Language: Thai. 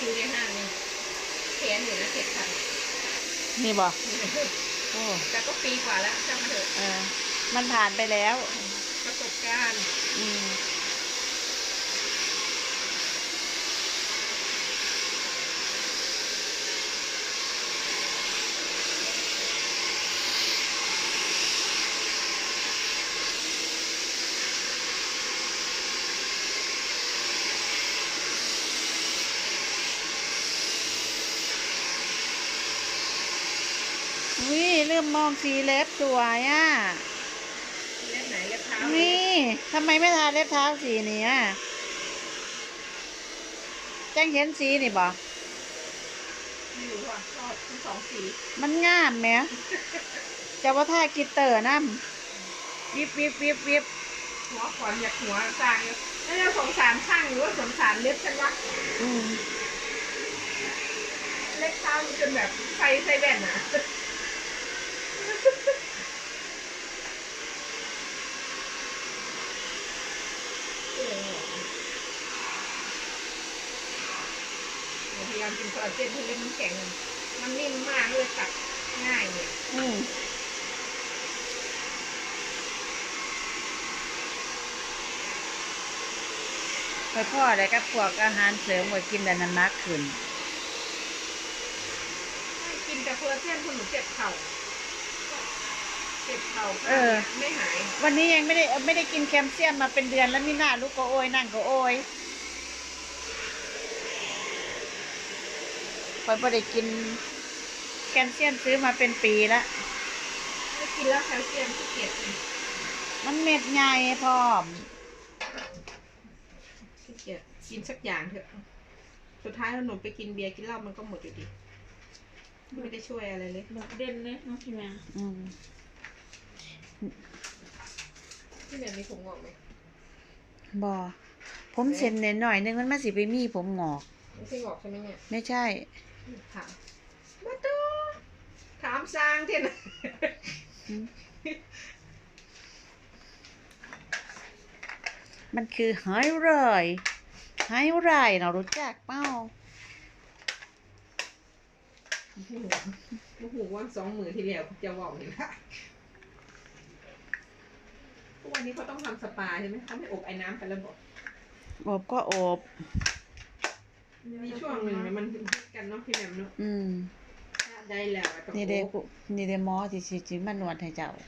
อยู่ในห้างนี่แขนอยู่นะเจ็ดพันนี่บ่โอ้แต่ก็ปีกว่าแล้วช่างมาเถอะเออมันผ่านไปแล้ว ประสบการณ์ อืม วิเริ่มมองสีเล็บสวยอะ เล็บไหนเล็บเท้านี่ทำไมไม่ทาเล็บเท้าสีนี้อะแจ้งเห็นสีนี่บ่ไม่รู้ว่าชอบทั้งสองสีมันงามไหมจะว่าท่ากิตเตอร์น้ำวิบวิบวิบวิบหัวขอนอยากหัวจางอยู่แล้วจะสงสารช่างหรือว่าสงสารเล็บฉันวะอืม เล็บเท้ามันจนแบบใส่ใส่แว่นอะ พยายามกินคอลลาเจนให้เล็บมันแข็ง มันนิ่มมากเลยตัดง่ายเนี่ยอืมไปพ่ออะไรกับพวกอาหารเสริมไว้กินแต่น้ำหนักขึ้นกินแต่คอลลาเจนคนหนูเจ็บเข่าเจ็บเข่าเออ ไม่หาย วันนี้ยังไม่ได้ไม่ได้กินแคลเซียมมาเป็นเดือนแล้วมีหน้าลูกก็โอยนั่งก็โอย อยไม่ได้กิน แคลเซียมซื้อมาเป็นปีแล้วไม่กินแล้วแคลเซียมขี้เกียจกินมันเม็ดใหญ่พร้อมขี้เกียจกินสักอย่างเถอะ สุดท้ายแล้วหนูไปกินเบียร์กินเหล้ามันก็หมดอยู่ดี ไม่ได้ช่วยอะไรเลยโดดเด่นเลยน้องพี่แม่อืมที่ไหนมีผมงอกไหมบอผมเส้นหน่อยๆนึงมันมาสิไปมีผมงอกไม่ใช่งอกใช่ไหมเนี่ย ไม่ใช่ ถามมาตูถามสร้างเท่นะมันคือหายเรยหายไรเรารู้จักเปล่าโอ้โหโอ้โหว่าสองหมื่นที่แล้วจะบอกเลยละทุกวันนี้เขาต้องทำสปาใช่ไหมเขาไม่อบไอ้น้ำกันแล้วบอกอบก็อบ มีช่วงหนึ่งเนี่ยมันฮิตกันเนาะพี่แหม่มเนาะอืม ได้แล้วอะต้องนี่เด้อบกูนี่เด้หมอที่สิสิมานวดให้เจ้า